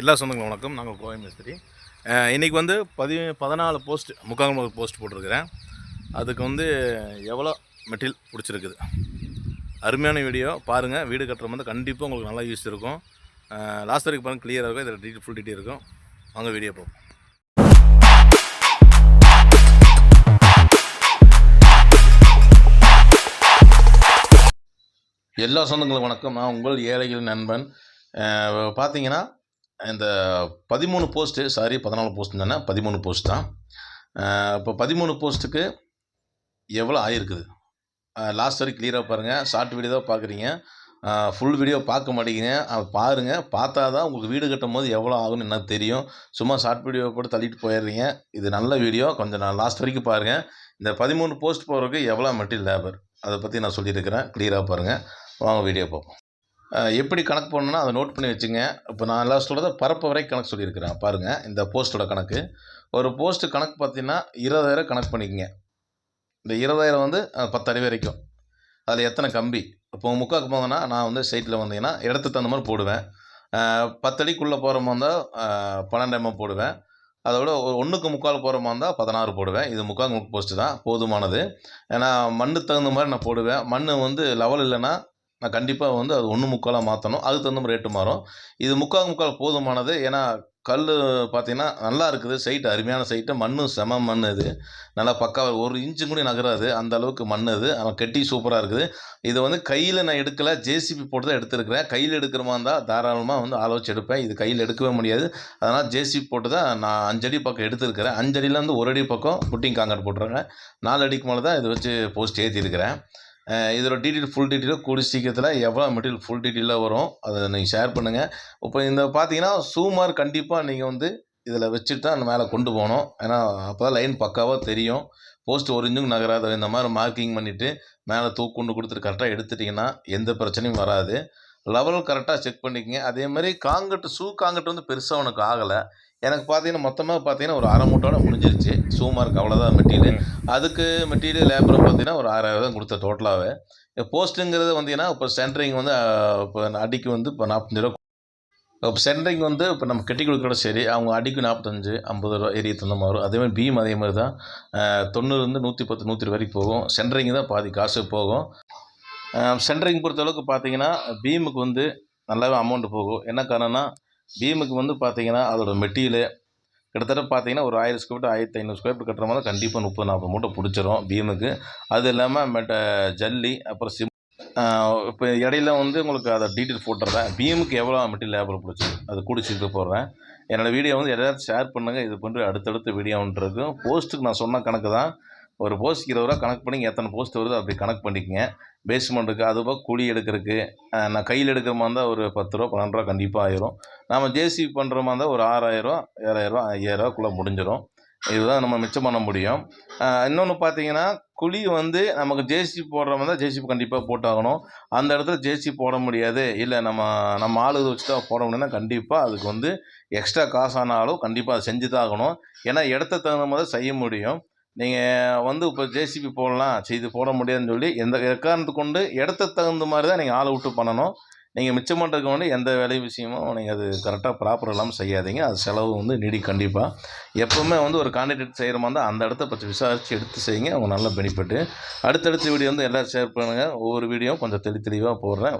எல்லா சொந்தங்களும் வணக்கம். நாங்கள் கோவை மேஸ்திரி. இன்றைக்கி வந்து பதி பதினாலு போஸ்ட் முக்கால் போஸ்ட் போட்டிருக்கிறேன். அதுக்கு வந்து எவ்வளோ மெட்டீரியல் பிடிச்சிருக்குது? அருமையான வீடியோ. பாருங்கள் வீடு கட்டுற வந்து கண்டிப்பாக உங்களுக்கு நல்லா யூஸ் இருக்கும். லாஸ்ட் வரைக்கும் பாருங்கள் கிளியராக இருக்கும். இதில் டீட்டெயில் ஃபுல் டீட்டெயில் இருக்கும். வாங்க வீடியோ போகும் எல்லா சொந்தங்களும் வணக்கம். நான் உங்கள் ஏழைகள் நண்பன். பார்த்தீங்கன்னா இந்த பதிமூணு போஸ்ட்டு சாரி பதினாலு போஸ்ட் தானே? பதிமூணு போஸ்ட் தான். இப்போ பதிமூணு போஸ்ட்டுக்கு எவ்வளோ ஆயிருக்குது? லாஸ்ட் வரைக்கும் கிளியராக பாருங்கள் ஷார்ட் வீடியோ தான் பார்க்குறீங்க ஃபுல் வீடியோ பார்க்க மாட்டேங்கிறீங்க. அதை பாருங்கள் பார்த்தா தான் உங்களுக்கு வீடு கட்டும் போது எவ்வளோ ஆகும்னு என்ன தெரியும். சும்மா ஷார்ட் வீடியோ போட்டு தள்ளிட்டு போயிடுறீங்க. இது நல்ல வீடியோ கொஞ்சம் நான் லாஸ்ட் வரைக்கும் பாருங்கள் இந்த பதிமூணு போஸ்ட் போகிறதுக்கு எவ்வளோ மெட்டீரியல் லேபர் அதை பற்றி நான் சொல்லியிருக்கிறேன். கிளியராக பாருங்கள் வாங்க வீடியோ பார்ப்போம். எப்படி கணக்கு பண்ணணும்னா அதை நோட் பண்ணி வச்சுங்க. இப்போ நான் எல்லாம் சொல்கிறத பரப்பு வரைக்கும் கணக்கு சொல்லியிருக்கிறேன். பாருங்கள் இந்த போஸ்ட்டோட கணக்கு. ஒரு போஸ்ட்டு கணக்கு பார்த்தீங்கன்னா இருபதாயிரம் கணக்கு பண்ணிக்கங்க. இந்த இருபதாயிரம் வந்து பத்தடி வரைக்கும். அதில் எத்தனை கம்பி? இப்போ முக்காக்கு போங்கன்னா நான் வந்து சைட்டில் வந்தீங்கன்னா இடத்துக்கு தகுந்த மாதிரி போடுவேன். பத்தடிக்குள்ளே போகிற மாதிரி இருந்தால் பன்னெண்டு எம்எம் போடுவேன். அதோட ஒன்றுக்கு முக்கால் போகிற மாதிரி இருந்தால் பதினாறு போடுவேன். இது முக்கால் முக்கு போஸ்ட்டு தான் போதுமானது. ஏன்னா மண்ணுக்கு தகுந்த மாதிரி நான் போடுவேன். மண் வந்து லெவல் இல்லைன்னா நான் கண்டிப்பாக வந்து அது ஒன்று முக்காலாக மாற்றணும் அதுக்கு தகுந்த மாதிரி ரேட்டு மாறும். இது முக்கால் முக்கால் போதுமானது. ஏன்னா கல் பார்த்தீங்கன்னா நல்லா இருக்குது. சைட்டு அருமையான சைட்டு மண் செம மண் இது. நல்லா பக்கா ஒரு இன்ச்சு கூட நகராது. அந்த அளவுக்கு மண் இது ஆனால் கெட்டி சூப்பராக இருக்குது. இது வந்து கையில் நான் எடுக்கலை. ஜேசிபி போட்டு தான் எடுத்துருக்கிறேன். கையில் எடுக்கிற மாதிரி இருந்தால் தாராளமாக வந்து ஆள எடுப்பேன். இது கையில் எடுக்கவே முடியாது. அதனால் ஜேசிபி போட்டு தான் நான் அஞ்சடி பக்கம் எடுத்துருக்கிறேன். அஞ்சடியிலேருந்து ஒரு அடி பக்கம் புட்டிங் காங்கிரட் போட்டுருக்கேன். நாலு அடிக்கு மேலே தான் இதை வச்சு போஸ்ட் ஏற்றிருக்கிறேன் இதோட டீட்டெயில் ஃபுல் டீட்டெயிலும் கூடி சீக்கிரத்தில் எவ்வளோ மெட்டீரியல் ஃபுல் டீட்டெயிலாக வரும் அதை நீங்கள் ஷேர் பண்ணுங்கள் இப்போ இந்த பார்த்தீங்கன்னா சூமார் கண்டிப்பாக நீங்கள் வந்து இதில் வச்சுட்டு தான் மேலே கொண்டு போகணும். ஏன்னா அப்போ தான் லைன் பக்காவாக தெரியும். போஸ்ட் ஒரிஞ்சும் நகராத இந்த மாதிரி மார்க்கிங் பண்ணிவிட்டு மேலே தூக்கு கொண்டு கொடுத்துட்டு கரெக்டாக எடுத்துட்டிங்கன்னா எந்த பிரச்சனையும் வராது. லெவல் கரெக்டாக செக் பண்ணிக்கங்க. அதே மாதிரி காங்கட்டு ஷூ காங்கட்டு வந்து பெருசாக உனக்கு ஆகலை. எனக்கு பார்த்தீங்கன்னா மொத்தமாக பார்த்தீங்கன்னா ஒரு அரை மூட்டோட முடிஞ்சிருச்சு. ஷூ மார்க் அவ்வளோதான் மெட்டீரியல் அதுக்கு மெட்டீரியல் லேபரும் பார்த்தீங்கன்னா ஒரு ஆறாயிரம் தான் கொடுத்த டோட்டலாகவே போஸ்ட்டுங்கிறது வந்தீங்கன்னா இப்போ சென்ட்ரிங் வந்து இப்போ அடிக்கு வந்து இப்போ நாற்பத்தஞ்சு ரூபா இப்போ சென்ட்ரிங் வந்து இப்போ நம்ம கட்டி கொடுக்குறோட சரி அவங்க அடிக்கு நாற்பத்தஞ்சு ஐம்பது ரூபா ஏரியா தகுந்த மாதிரி அதே மாதிரி பீம் அதே மாதிரி தான். தொண்ணூறுலேருந்து நூற்றி பத்து நூற்றி வரைக்கும் போகும். சென்ட்ரிங் தான் பாதி காசு போகும். சென்ட்ரிங் பொறுத்தளவுக்கு பார்த்தீங்கன்னா பீமுக்கு வந்து நல்லாவே அமௌண்ட் போகும். என்ன காரணம்னா பீமுக்கு வந்து பார்த்தீங்கன்னா அதோடய மெட்டீரியலு கிட்டத்தட்ட பார்த்தீங்கன்னா ஒரு ஆயிரம் ஸ்கொயர் ஃபீட் ஆயிரத்தி ஐநூறு ஸ்கொயர் ஃபீட் கட்டுற மாதிரி கண்டிப்பாக முப்பது நாற்பது மூட்டை பிடிச்சிரும் பீமுக்கு. அது இல்லாமல் மெட்ட ஜல்லி அப்புறம் சிம் இப்போ இடையில வந்து உங்களுக்கு அதை டீட்டெயில் போட்டுறேன். பீமுக்கு எவ்வளோ மெட்டீரியல் லேபர் பிடிச்சி அது கூடிச்சிட்டு போடுறேன். என்னோடய வீடியோ வந்து எல்லாத்தையும் ஷேர் பண்ணுங்கள் இது பண்ணுற அடுத்தடுத்த வீடியோன்ட்டு போஸ்ட்டுக்கு நான் சொன்ன கணக்கு தான். ஒரு போஸ்ட் இருபது ரூபா கணக்கு பண்ணி எத்தனை போஸ்ட் வருதோ அப்படி கணக்கு பண்ணிக்கங்க. பேஸ்மெண்ட்டுக்கு அதுபோக கூலி எடுக்கிறதுக்கு நான் கையில் எடுக்கிற மாதிரி இருந்தால் ஒரு பத்து ரூபா பன்னெண்டு ரூபா கண்டிப்பாக ஆயிரும். நம்ம ஜேசிபி பண்ணுற மாதிரி இருந்தால் ஒரு ஆறாயிரம் ஏழாயிரம் ஐயாயிரரூவாக்குள்ளே முடிஞ்சிடும் இதுதான் நம்ம மிச்சம் பண்ண முடியும். இன்னொன்று பார்த்தீங்கன்னா குழி வந்து நமக்கு ஜேசிபி போடுற மாதிரி தான் ஜேசிபி கண்டிப்பாக போட்டாகணும். அந்த இடத்துல ஜேசிபி போட முடியாது. இல்லை நம்ம நம்ம ஆளுக வச்சு தான் போட முடியும்னா கண்டிப்பாக அதுக்கு வந்து எக்ஸ்ட்ரா காசானாலும் கண்டிப்பாக அதை செஞ்சு தான் ஆகணும். ஏன்னா இடத்த தகுந்த மாதிரி செய்ய முடியும். நீங்கள் வந்து இப்போ ஜேசிபி போடலாம் சரி இது போட முடியாதுன்னு சொல்லி எந்த எக்காரணத்து கொண்டு இடத்த தகுந்த மாதிரி தான் நீங்கள் ஆளை விட்டு பண்ணணும். நீங்கள் மிச்சம் பண்ணுறதுக்கு வந்து எந்த வேலை விஷயமும் நீங்கள் அது கரெக்டாக ப்ராப்பர் இல்லாமல் செய்யாதீங்க. அது செலவு வந்து நீடி கண்டிப்பாக எப்போவுமே வந்து ஒரு கான்டிடேட் செய்கிற மாதிரி இருந்தால் அந்த இடத்த பற்றி விசாரித்து எடுத்து செய்யுங்க. அவங்க நல்ல பெனிஃபிட்டு அடுத்தடுத்த வீடியோ வந்து எல்லோரும் ஷேர் பண்ணுங்கள் ஒவ்வொரு வீடியோ கொஞ்சம் தெளி தெளிவாக போடுறேன்.